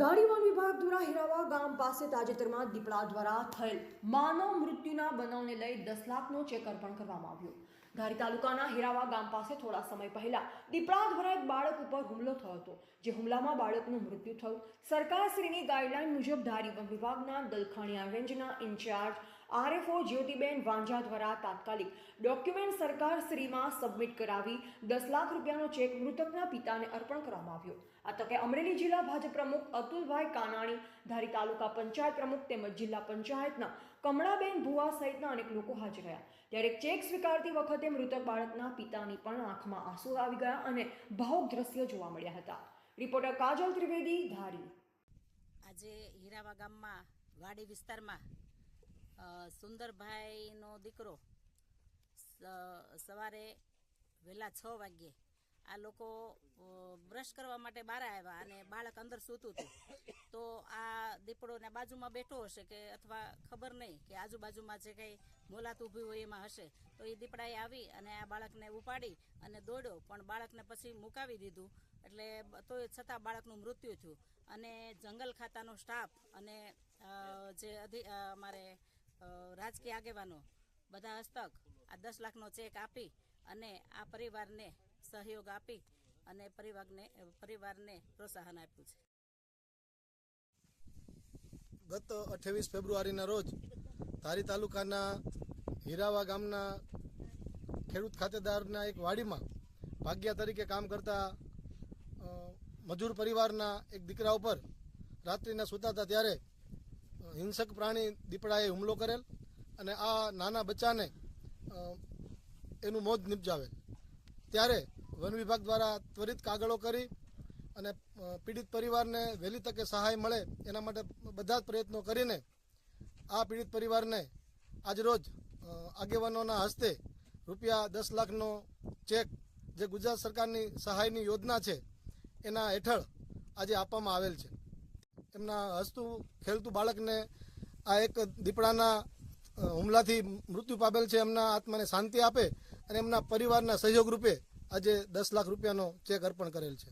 ધારી વિભાગ દ્વારા હિરાવા ગામ પાસે તાજેતરમાં દીપડા દ્વારા થયેલ માનવ મૃત્યુના બનાવને લઈ દસ લાખનો ચેક અર્પણ કરવામાં આવ્યો. ધારી તાલુકાના હિરાવા ગામ પાસે થોડા સમય પહેલા દીપડા દ્વારા એક બાળક ઉપર હુમલો થયો હતો, જે હુમલામાં બાળકનું મૃત્યુ થયું. સરકારશ્રીની ગાઈડલાઈન મુજબ ધારી વન વિભાગના દલખાણીયા રેન્જના ઇન્ચાર્જ આરએફઓ જ્યોતિબેન વાંઝા દ્વારા તાત્કાલિક ડોક્યુમેન્ટ સરકાર શ્રીમાં સબમિટ કરાવી દસ લાખ રૂપિયાનો ચેક મૃતકના પિતાને અર્પણ કરવામાં આવ્યો. આ તકે અમરેલી જિલ્લા ભાજપ પ્રમુખ અતુલભાઈ કાનાણી, ધારી તાલુકા પંચાયત પ્રમુખ તેમજ જિલ્લા પંચાયતના કમળાબેન ભુવા સહિતના અનેક લોકો હાજર રહ્યા. ત્યારે ચેક સ્વીકારતી વખતે મૃતક બાળકના પિતાની પણ આંખમાં આંસુ આવી ગયા અને ભાવુક દ્રશ્યો જોવા મળ્યા હતા. રિપોર્ટર કાજલ ત્રિવેદી, ધારી. આજે હીરાવા ગામમાં વાડી વિસ્તારમાં સુંદરભાઈનો દીકરો સવારે વહેલા છ વાગ્યે આ લોકો બ્રશ કરવા માટે બહાર આવ્યા અને બાળક અંદર સૂતું હતું. તો આ દીપડોને બાજુમાં બેઠો હશે કે અથવા ખબર નહીં કે આજુબાજુમાં જે કંઈ મોલાત ઊભી હોય એમાં હશે. તો એ દીપડાએ આવી અને આ બાળકને ઉપાડી અને દોડ્યો, પણ બાળકને પછી મુકાવી દીધું. એટલે તો છતાં બાળકનું મૃત્યુ થયું. અને જંગલ ખાતાનો સ્ટાફ અને જે અધિ અમારે રાજકીય આગેવાનો બધા હસ્તક આ દસ લાખનો ચેક આપી અને આ પરિવારને સહયોગ આપી અને પરિવારને પરિવારને પ્રોત્સાહન આપ્યું છે. ગત અઠ્યાવીસ ફેબ્રુઆરીના રોજ ધારી તાલુકાના હીરાવા ગામના ખેડૂત ખાતેદારના એક વાડીમાં ભાગ્યા તરીકે કામ કરતા મજૂર પરિવારના એક દીકરા ઉપર રાત્રિના સૂતા હતા ત્યારે હિંસક પ્રાણી દીપડાએ હુમલો કરેલ અને આ નાના બચ્ચાને એનું મોત નિપજાવેલ. ત્યારે વન વિભાગ દ્વારા ત્વરિત કાગળો કરી અને પીડિત પરિવારને વહેલી તકે સહાય મળે એના માટે બધા જ પ્રયત્નો કરીને આ પીડિત પરિવારને આજરોજ આગેવાનોના હસ્તે રૂપિયા દસ લાખનો ચેક જે ગુજરાત સરકારની સહાયની યોજના છે, એના હેઠળ આજે આપવામાં આવેલ છે. એમના હસતું, ખેલતું બાળકને આ એક દીપડાના હુમલાથી મૃત્યુ પામેલ છે, એમના આત્માને શાંતિ આપે અને એમના પરિવારના સહયોગ રૂપે આજે દસ લાખ રૂપિયાનો ચેક અર્પણ કરેલ છે.